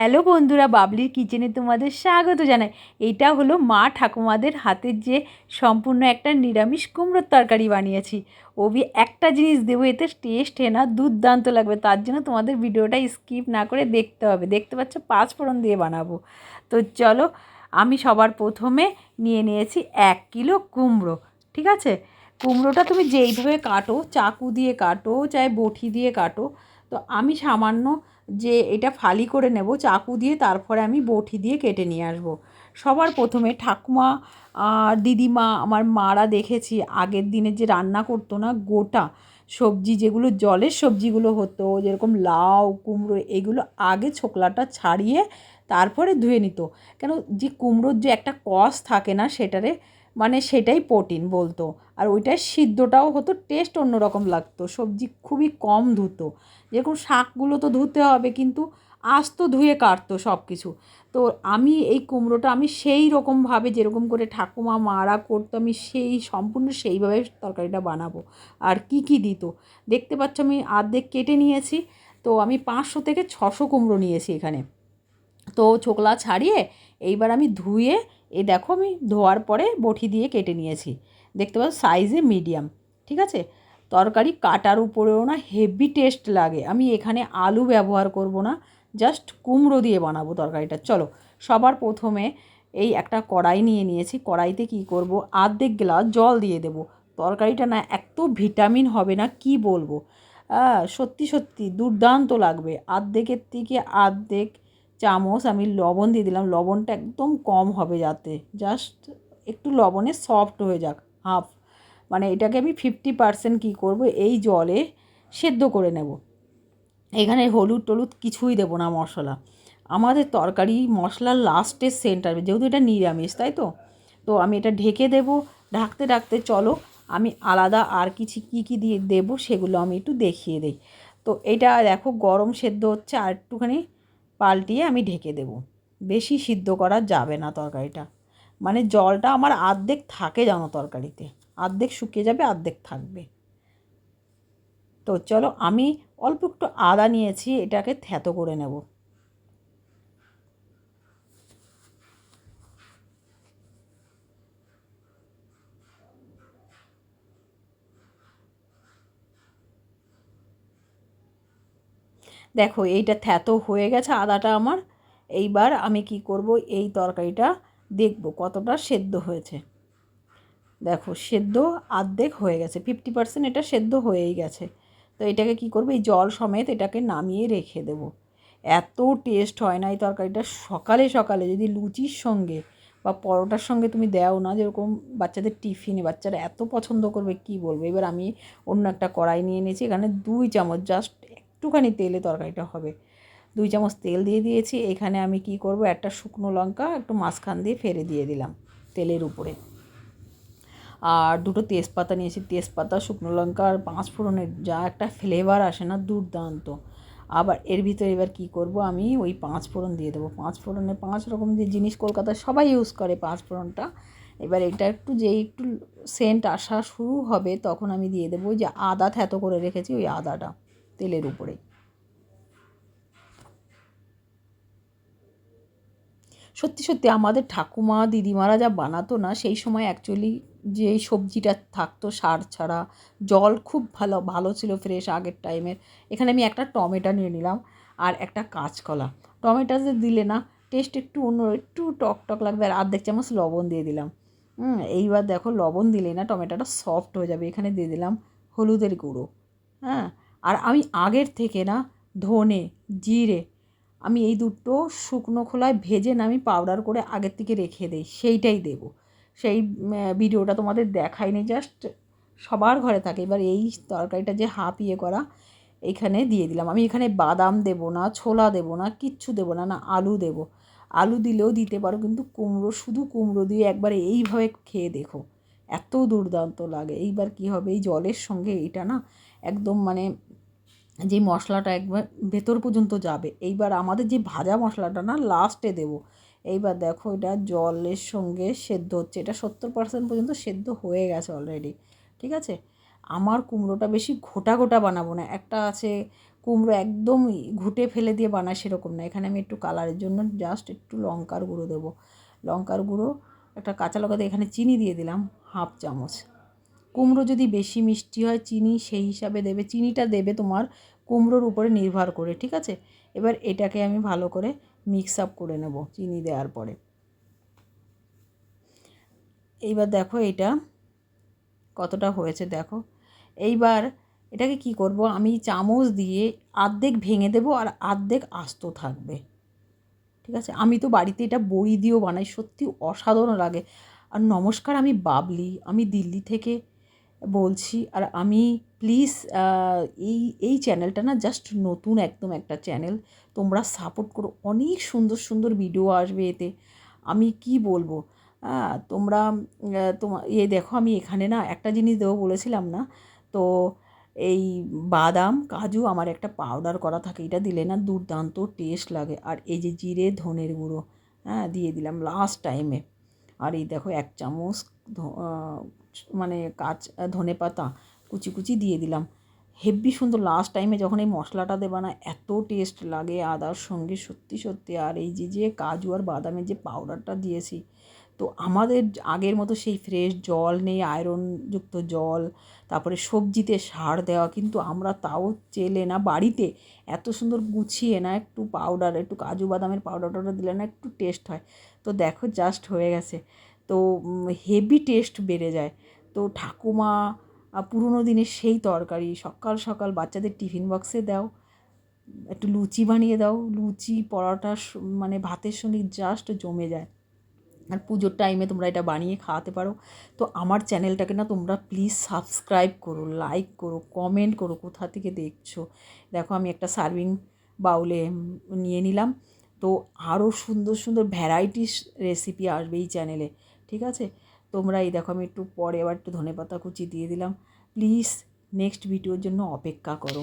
Hello বন্ধুরা, বাবলির কিচেনে তোমাদের স্বাগত জানাই। এইটা হলো মা ঠাকুমাদের হাতের যে সম্পূর্ণ একটা নিরামিষ কুমড়োর তরকারি বানিয়েছি। ওবি একটা জিনিস দেবো, এতে টেস্ট না, দুর্দান্ত লাগবে। তার জন্য তোমাদের ভিডিওটা স্কিপ না করে দেখতে হবে। দেখতে পাচ্ছ, পাঁচ ফোড়ন দিয়ে বানাবো। তো চলো, আমি সবার প্রথমে নিয়ে নিয়েছি এক কিলো কুমড়ো, ঠিক আছে? কুমড়োটা তুমি যেইভাবে কাটো, চাকু দিয়ে কাটো, চাই বটি দিয়ে কাটো তো আমি সামান্য যে এটা ফালি করে নেব, চাকু দিয়ে তারপরে আমি বটি দিয়ে কেটে নিয়ে আসব। সবার প্রথমে ঠাকুমা আর দিদিমা, আমার মারা দেখেছি। আগের দিনে যে রান্না করতো না, গোটা সবজি যেগুলো, জলের সবজিগুলো হতো, যেরকম লাউ, কুমড়ো, এগুলো আগে ছোকলাটা ছাড়িয়ে তারপরে ধুয়ে নিত। কেন যে কুমড়োর যে একটা কষ থাকে না, সেটারে মানে সেটাই প্রোটিন বলতো। আর ওইটার সিদ্ধটাও হতো টেস্ট অন্যরকম লাগতো। সবজি খুবই কম ধুতো। যেরকম শাকগুলো তো ধুতে হবে, কিন্তু আস্ত ধুয়ে কাটতো সব কিছু তো আমি এই কুমড়োটা আমি সেই রকমভাবে যেরকম করে ঠাকুমা মারা করতো, আমি সেই সম্পূর্ণ সেইভাবে তরকারিটা বানাবো। আর কি কি দিত? দেখতে পাচ্ছ আমি আর্ধেক কেটে নিয়েছি। তো আমি পাঁচশো থেকে ছশো কুমড়ো নিয়েছি এখানে। তো ছোকলা ছাড়িয়ে এইবার আমি ধুয়ে এই দেখো আমি ধোয়ার পরে বটি দিয়ে কেটে নিয়েছি। দেখতে পাচ্ছ সাইজে মিডিয়াম ঠিক আছে? তরকারি কাটার উপরেও না হেভি টেস্ট লাগে। আমি এখানে আলু ব্যবহার করব না জাস্ট কুমড়ো দিয়ে বানাবো তরকারিটা। চলো, সবার প্রথমে এই একটা কড়াই নিয়ে নিয়েছি। কড়াইতে কি করব? আর্ধেক গ্লাস জল দিয়ে দেব। তরকারিটা না এত ভিটামিন হবে না, কি বলব? সত্যি সত্যি দুর্দান্ত লাগবে। আর্ধেকের থেকে আর্ধেক চামচ আমি লবণ দিয়ে দিলাম। লবণটা একদম কম হবে যাতে। জাস্ট একটু লবণে সফট হয়ে যাক, হাফ। মানে এটাকে আমি ফিফটি পারসেন্ট কী করব, এই জলে সেদ্ধ করে নেব। এখানে হলুদ টলুদ কিছুই দেবো না মশলা। আমাদের তরকারি মশলার লাস্টের সেন্ট আসবে যেহেতু এটা নিরামিষ, তাই তো? তো আমি এটা ঢেকে দেব। ঢাকতে ঢাকতে চলো, আমি আলাদা আর কিছু কী কী দিয়ে দেবো সেগুলো আমি একটু দেখিয়ে দিই। তো এটা দেখো গরম সেদ্ধ হচ্ছে, আর একটুখানি পাল্টিয়ে আমি ঢেকে দেব। বেশি সিদ্ধ করা যাবে না তরকারিটা। মানে জলটা আমার আর্ধেক থাকে জানো তরকারিতে। আর্ধেক শুকিয়ে যাবে, আর্ধেক থাকবে। তো চলো আমি অল্প একটু আদা নিয়েছি, এটাকে থ্যাতো করে নেব। দেখো, এইটা থ্যাতো হয়ে গেছে আদাটা আমার। এইবার আমি কি করব? এই তরকারিটা দেখব কতটা সেদ্ধ হয়েছে। দেখো, সেদ্ধ আর্ধেক হয়ে গেছে ফিফটি পার্সেন্ট এটা সেদ্ধ হয়েই গেছে। তো এটাকে কি করব? এই জল সমেত এটাকে নামিয়ে রেখে দেবো। এত টেস্ট হয় না এই তরকারিটা। সকালে সকালে যদি লুচির সঙ্গে বা পরোটার সঙ্গে তুমি দেও না, যেরকম বাচ্চাদের টিফিনে বাচ্চারা এত পছন্দ করবে, কি বলব? এবার আমি অন্য একটা কড়াই নিয়ে নিয়েছি এখানে দুই চামচ জাস্ট একটুখানি তেলে তরকারিটা হবে। দুই চামচ তেল দিয়ে দিয়েছি। এখানে আমি কি করব? একটা শুকনো লঙ্কা, একটু মাঝখান দিয়ে ফেলে দিয়ে দিলাম তেলের উপরে। আর দুটো তেজপাতা নিয়েছি। তেজপাতা, শুকনো লঙ্কা আর পাঁচ ফোড়নের যা একটা ফ্লেভার আসে না, দুর্দান্ত। আবার এর ভিতরে এবার কি করব? আমি ওই পাঁচ ফোড়ন দিয়ে দেবো। পাঁচ ফোড়নে পাঁচ রকম যে জিনিস কলকাতায় সবাই ইউজ করে পাঁচ ফোড়নটা। এবার এটা একটু যেই একটু সেন্ট আসা শুরু হবে, তখন আমি দিয়ে দেবো যে আদা থ্যাতো করে রেখেছি, ওই আদাটা। তেলের উপরে। সত্যি সত্যি আমাদের ঠাকুমা, দিদিমারা যা বানাতো না, সেই সময় অ্যাকচুয়ালি যে সবজিটা থাকতো, সার ছাড়া, জল খুব ভালো ভালো ছিল ফ্রেশ আগের টাইমের এখানে আমি একটা টমেটো নিয়ে নিলাম আর একটা কাঁচকলা। টমেটো যে দিলে না টেস্ট একটু অন্য, একটু টক টক লাগবে আর আর্ধেক চামচ লবণ দিয়ে দিলাম। হুম, এইবার দেখো লবণ দিলে না টমেটোটা সফট হয়ে যাবে। এখানে দিয়ে দিলাম হলুদের গুঁড়ো। হ্যাঁ আর আমি আগের থেকে না ধনে, জিরে, আমি এই দুটো শুকনো খোলায় ভেজে না আমি পাউডার করে আগের থেকে রেখে দিই, সেইটাই দেবো। সেই ভিডিওটা তোমাদের দেখাইনি জাস্ট সবার ঘরে থাকে। এবার এই তরকারিটা যে হাফ ইয়ে করা, এখানে দিয়ে দিলাম। আমি এখানে বাদাম দেবো না, ছোলা দেবো না, কিচ্ছু দেবো না না আলু দেবো। আলু দিলেও দিতে পারো, কিন্তু কুমড়ো, শুধু কুমড়ো দিয়ে একবার এইভাবে খেয়ে দেখো, এত দুর্দান্ত লাগে। এইবার কি হবে, এই জলের সঙ্গে এটা না একদম মানে যে মশলাটা একবার ভেতর পর্যন্ত যাবে। এইবার আমাদের যে ভাজা মশলাটা না লাস্টে দেবো। এইবার দেখো এটা জলের সঙ্গে সেদ্ধ হচ্ছে। এটা সত্তর পার্সেন্ট পর্যন্ত সেদ্ধ হয়ে গেছে অলরেডি ঠিক আছে? আমার কুমড়োটা বেশি ঘোটা ঘোটা বানাবো না। একটা আছে কুমড়ো একদম ঘুটে ফেলে দিয়ে বানায় সেরকম না। এখানে আমি একটু কালারের জন্য জাস্ট একটু লঙ্কার গুঁড়ো দেবো। লঙ্কার গুঁড়ো, একটা কাঁচা লঙ্কা দিয়ে এখানে চিনি দিয়ে দিলাম হাফ চামচ। কুমড়ো যদি বেশি মিষ্টি হয়, চিনি সেই হিসাবে দেবে। চিনিটা দেবে তোমার কুমড়োর উপরে নির্ভর করে, ঠিক আছে? এবার এটাকে আমি ভালো করে মিক্স আপ করে নেব চিনি দেওয়ার পরে। এইবার দেখো এটা কতটা হয়েছে, দেখো। এইবার এটাকে কি করব, আমি চামচ দিয়ে আর্ধেক ভেঙে দেবো আর আর্ধেক আস্ত থাকবে, ঠিক আছে? আমি তো বাড়িতে এটা বড়ি দিয়েও বানাই, সত্যি অসাধারণ লাগে। আর নমস্কার, আমি বাবলি, আমি দিল্লি থেকে বলছি, আর আমি প্লিজ এই এই চ্যানেলটা না জাস্ট নতুন একদম একটা চ্যানেল তোমরা সাপোর্ট করো। অনেক সুন্দর সুন্দর ভিডিও আসবে এতে। আমি কি বলব? হ্যাঁ তোমরা তোমার এ দেখো আমি এখানে না একটা জিনিস দেবো বলেছিলাম না? তো এই বাদাম, কাজু আমার একটা পাউডার করা থাকে, এটা দিলে না দুর্দান্ত টেস্ট লাগে। আর এই যে জিরে, ধনের গুঁড়ো হ্যাঁ দিয়ে দিলাম লাস্ট টাইমে আর এই দেখো এক চামচ মানে কাঁচ ধনে পাতা কুচি কুচি দিয়ে দিলাম। হেব্বি সুন্দর লাস্ট টাইমে যখন এই মশলাটা দেবা না, এত টেস্ট লাগে আদার সঙ্গে সত্যি সত্যি। আর এই যে যে কাজু আর বাদামের যে পাউডারটা দিয়েছি, তো আমাদের আগের মতো সেই ফ্রেশ জল নেই আয়রনযুক্ত জল, তারপরে সবজিতে সার দেওয়া, কিন্তু আমরা তাও চেলে না বাড়িতে। এত সুন্দর গুছিয়ে না, একটু পাউডার একটু কাজু বাদামের পাউডার টাউডার দিলে না একটু টেস্ট হয়। তো দেখো জাস্ট হয়ে গেছে। তো হেভি টেস্ট বেড়ে যায়। তো ঠাকুমা পুরোনো দিনের সেই তরকারি, সকাল সকাল বাচ্চাদের টিফিন বক্সে দাও, একটু লুচি বানিয়ে দাও, লুচি, পরোটা মানে ভাতের সঙ্গে জাস্ট জমে যায়। আর পুজোর টাইমে তোমরা এটা বানিয়ে খাওয়াতে পারো। তো আমার চ্যানেলটাকে না তোমরা প্লিজ সাবস্ক্রাইব করো লাইক করো কমেন্ট করো কোথা থেকে দেখছ। দেখো আমি একটা সার্ভিং বাউলে নিয়ে নিলাম। তো আরও সুন্দর সুন্দর ভ্যারাইটিস রেসিপি আসবে এই চ্যানেলে ঠিক আছে? তোমরা এই দেখো, আমি একটু পরে আবার একটু ধনে পাতা কুচি দিয়ে দিলাম। প্লিজ নেক্সট ভিডিওর জন্য অপেক্ষা করো।